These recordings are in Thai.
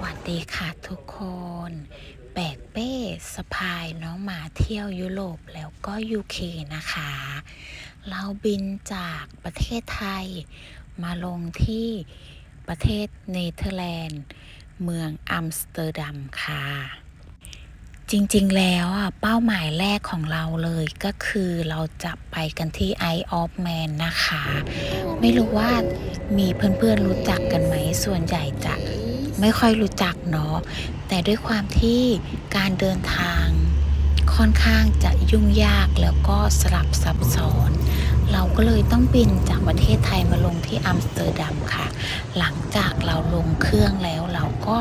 วัสดีค่ะทุกคน แบกเป้สะพายน้องหมาเที่ยวยุโรปแล้วก็ยูเคนะคะ เราบินจากประเทศไทย มาลงที่ประเทศเนเธอร์แลนด์ เมืองอัมสเตอร์ดัมค่ะ จริงๆแล้วอะเป้าหมายแรกของเราเลยก็คือเราจะไปกันที่ Eye of Man นะคะ ไม่รู้ว่ามีเพื่อนๆรู้จักกันไหมส่วนใหญ่จะ ไม่ค่อยรู้จักเนาะแต่ด้วยความที่การเดินทางค่อนข้างจะยุ่งยากแล้วก็สลับซับซ้อน เราก็เลยต้องบินจากประเทศไทยมาลงที่อัมสเตอร์ดัมค่ะ หลังจากเราลงเครื่องแล้วเราก็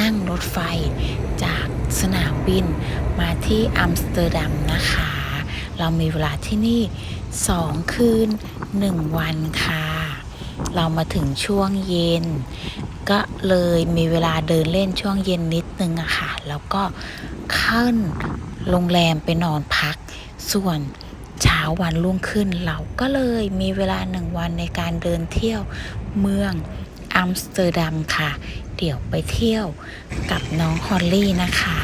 นั่งรถไฟจากสนามบินมาที่อัมสเตอร์ดัมนะคะ เรามีเวลาที่นี่ 2 คืน 1 วันค่ะ เรามาถึงช่วงเย็น ก็เลยมีเวลาเดินเล่นช่วงเย็นนิดนึงอะค่ะ แล้วก็ขึ้นโรงแรมไปนอนพัก ส่วนเช้าวันรุ่งขึ้นเราก็เลยมีเวลาหนึ่งวันในการเดินเที่ยวเมืองอัมสเตอร์ดัมค่ะ เดี๋ยวไปเที่ยวกับน้องฮอลลี่นะคะ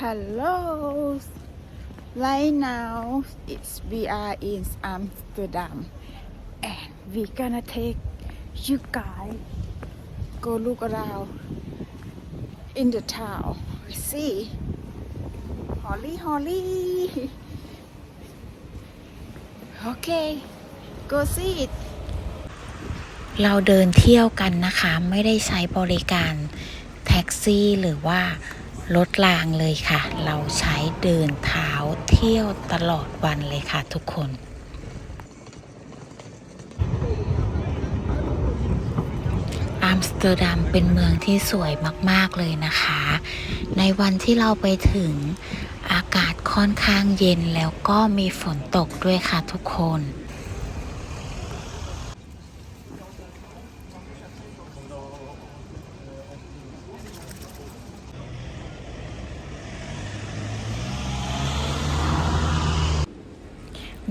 Hello. Right now, it's we are in Amsterdam, and we gonna take you guys go look around in the town. See, Holly, Holly. Okay, go see it. เราเดินเที่ยวกันนะคะ ไม่ได้ใช้บริการแท็กซี่หรือว่า รถรางเลยค่ะ เราใช้เดินเท้าเที่ยวตลอดวันเลยค่ะทุกคนอัมสเตอร์ดัมเป็นเมืองที่สวยมากๆเลยนะคะ ในวันที่เราไปถึงอากาศค่อนข้างเย็นแล้วก็มีฝนตกด้วยค่ะทุกคน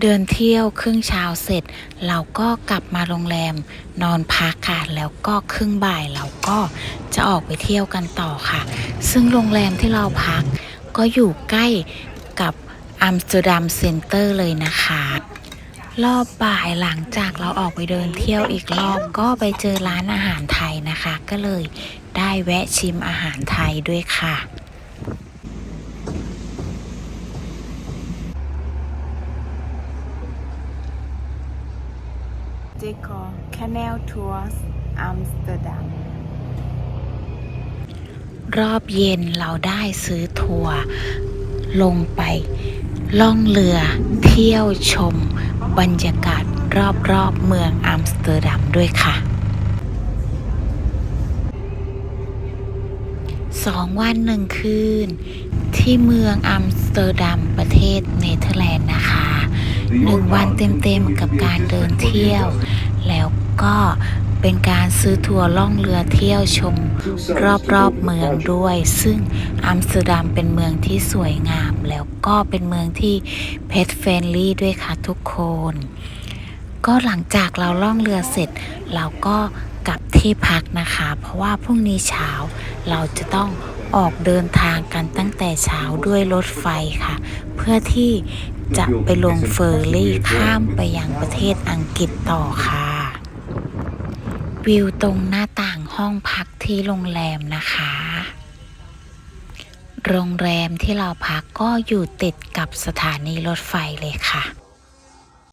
เดินเที่ยวครึ่งเช้าเสร็จ เราก็กลับมาโรงแรมนอนพักค่ะ แล้วก็ครึ่งบ่ายเราก็จะออกไปเที่ยวกันต่อค่ะ ซึ่งโรงแรมที่เราพักก็อยู่ใกล้กับอัมสเตอร์ดัมเซ็นเตอร์เลยนะคะ รอบบ่ายหลังจากเราออกไปเดินเที่ยวอีกรอบก็ไปเจอร้านอาหารไทยนะคะ ก็เลยได้แวะชิมอาหารไทยด้วยค่ะ They call Canal Tours Amsterdam. รอบเย็นเราได้ซื้อทัวร์ลงไปล่องเรือเที่ยวชมบรรยากาศรอบๆเมืองอัมสเตอร์ดัมด้วยค่ะสองวันหนึ่งคืน ที่เมืองอัมสเตอร์ดัมประเทศเนเธอร์แลนด์นะคะ หนึ่งวันเต็มๆกับการเดินเที่ยว แล้วก็เป็นการซื้อทัวร์ล่องเรือเที่ยวชม รอบๆเมืองด้วย ซึ่งอัมสเตอร์ดัมเป็นเมืองที่สวยงาม แล้วก็เป็นเมืองที่เพ t เฟ n ลี่ด้วยค่ะทุกคน ก็หลังจากเราล่องเรือเสร็จ เราก็กลับที่พักนะคะ เพราะว่าพรุ่งนี้เช้าเราจะต้อง ออกเดินทางกันตั้งแต่เช้าด้วยรถไฟค่ะ เพื่อที่จะไปลงเฟอร์รี่ข้ามไปยังประเทศอังกฤษต่อค่ะ วิวตรงหน้าต่างห้องพักที่โรงแรมนะคะ โรงแรมที่เราพักก็อยู่ติดกับสถานีรถไฟเลยค่ะ